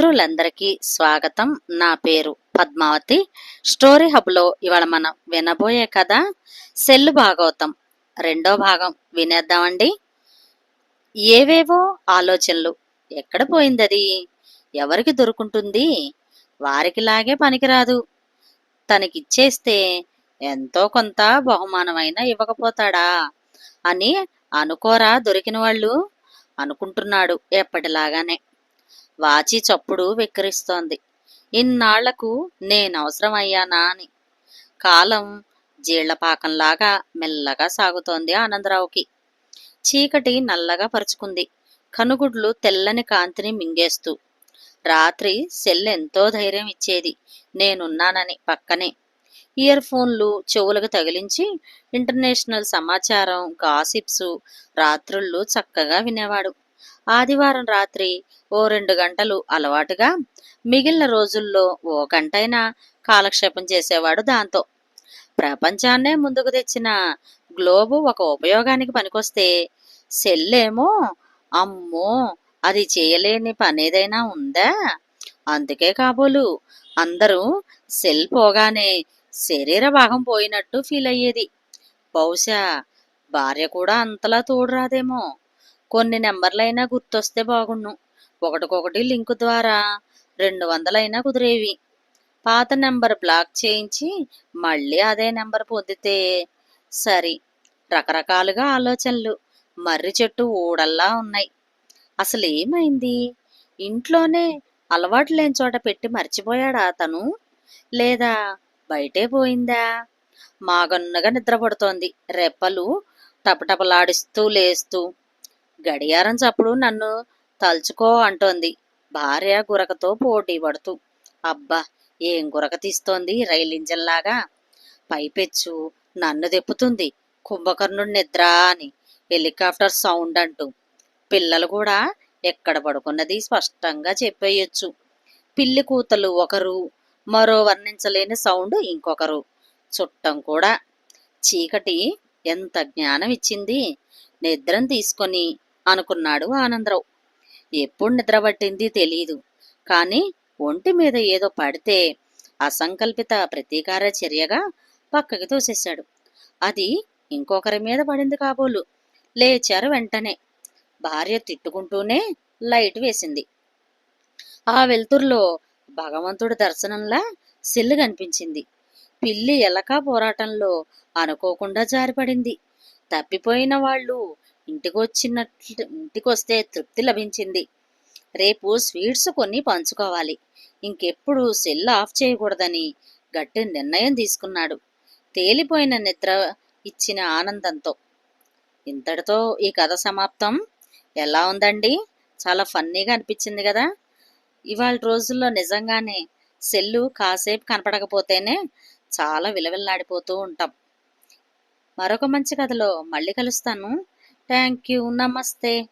మిత్రులందరికీ స్వాగతం. నా పేరు పద్మావతి. స్టోరీ హబ్లో ఇవాళ మనం వినబోయే కథ సెల్లు భాగవతం. రెండో భాగం వినేద్దామండి. ఏవేవో ఆలోచనలు ఎక్కడ పోయిందది? ఎవరికి దొరుకుంటుంది? వారికి లాగే పనికిరాదు. తనకిచ్చేస్తే ఎంతో కొంత బహుమానమైనా ఇవ్వకపోతాడా అని అనుకోరా దొరికిన వాళ్ళు అనుకుంటున్నాడు ఎప్పటిలాగానే. వాచి చప్పుడు వెక్కిరిస్తోంది. ఇన్నాళ్ళకు నేనవసరమయ్యానా అని. కాలం జీళ్ళపాకంలాగా మెల్లగా సాగుతోంది ఆనందరావుకి. చీకటి నల్లగా పరుచుకుంది. కనుగుడ్లు తెల్లని కాంతిని మింగేస్తూ. రాత్రి సెల్ ఎంతో ధైర్యం ఇచ్చేది. నేనున్నానని పక్కనే. ఇయర్ ఫోన్లు చెవులకు తగిలించి ఇంటర్నేషనల్ సమాచారం గాసిప్స్ రాత్రుళ్ళు చక్కగా వినేవాడు. ఆదివారం రాత్రి ఓ రెండు గంటలు అలవాటుగా మిగిలిన రోజుల్లో ఓ గంటైనా కాలక్షేపం చేసేవాడు దాంతో. ప్రపంచాన్నే ముందుకు తెచ్చిన గ్లోబు ఒక ఉపయోగానికి పనికొస్తే సెల్లేమో అమ్మో అది చేయలేని పనేదైనా ఉందా? అందుకే కాబోలు అందరూ సెల్ పోగానే శరీర భాగం పోయినట్టు ఫీల్ అయ్యేది బహుశా భార్య కూడా అంతలా తోడురాదేమో. కొన్ని నెంబర్లైనా గుర్తొస్తే బాగుండు. ఒకటికొకటి లింకు ద్వారా రెండు వందలైనా కుదిరేవి. పాత నెంబర్ బ్లాక్ చేయించి మళ్ళీ అదే నెంబర్ పొందితే సరి. రకరకాలుగా ఆలోచనలు. మర్రి చెట్టు ఊడల్లా ఉన్నాయి. అసలు ఏమైంది ఇంట్లోనే అలవాటు లేని చోట పెట్టి మర్చిపోయాడా అతను లేదా బయటే పోయిందా? మాగన్నుగా నిద్రపడుతోంది. రెప్పలు టపటపలాడిస్తూ లేస్తూ గడియారం చప్పుడు నన్ను తలుచుకో అంటోంది. భార్య గురకతో పోటీ పడుతూ అబ్బా ఏం గురక తీస్తోంది రైలు ఇంజన్లాగా పైపెచ్చు నన్ను దెప్పుతుంది కుంభకర్ణుడు నిద్ర అని హెలికాప్టర్ సౌండ్ అంటూ. పిల్లలు కూడా ఎక్కడ పడుకున్నది స్పష్టంగా చెప్పేయొచ్చు. పిల్లి కూతలు ఒకరు మరో వర్ణించలేని సౌండ్ ఇంకొకరు. చుట్టం కూడా చీకటి ఎంత జ్ఞానం ఇచ్చింది నిద్రను తీసుకొని అనుకున్నాడు ఆనందరావు. ఎప్పుడు నిద్రపట్టింది తెలీదు. కానీ ఒంటి మీద ఏదో పడితే అసంకల్పిత ప్రతీకార చర్యగా పక్కకి తోసేశాడు. అది ఇంకొకరి మీద పడింది కాబోలు. లేచారు వెంటనే. భార్య తిట్టుకుంటూనే లైట్ వేసింది. ఆ వెలుతురులో భగవంతుడి దర్శనంలా సిల్లు కనిపించింది. పిల్లి ఎలక పోరాటంలో అనుకోకుండా జారిపడింది. తప్పిపోయిన వాళ్ళు ఇంటికొచ్చినట్లు ఇంటికొస్తే తృప్తి లభించింది. రేపు స్వీట్స్ కొన్ని పంచుకోవాలి. ఇంకెప్పుడు సెల్ ఆఫ్ చేయకూడదని గట్టి నిర్ణయం తీసుకున్నాడు. తేలిపోయిన నిద్ర ఇచ్చిన ఆనందంతో. ఇంతటితో ఈ కథ సమాప్తం. ఎలా ఉందండి? చాలా ఫన్నీగా అనిపించింది కదా. ఇవాళ రోజుల్లో నిజంగానే సెల్లు కాసేపు కనపడకపోతేనే చాలా విలవిల్లాడిపోతూ ఉంటాం. మరొక మంచి కథలో మళ్ళీ కలుస్తాను. Thank you. Namaste.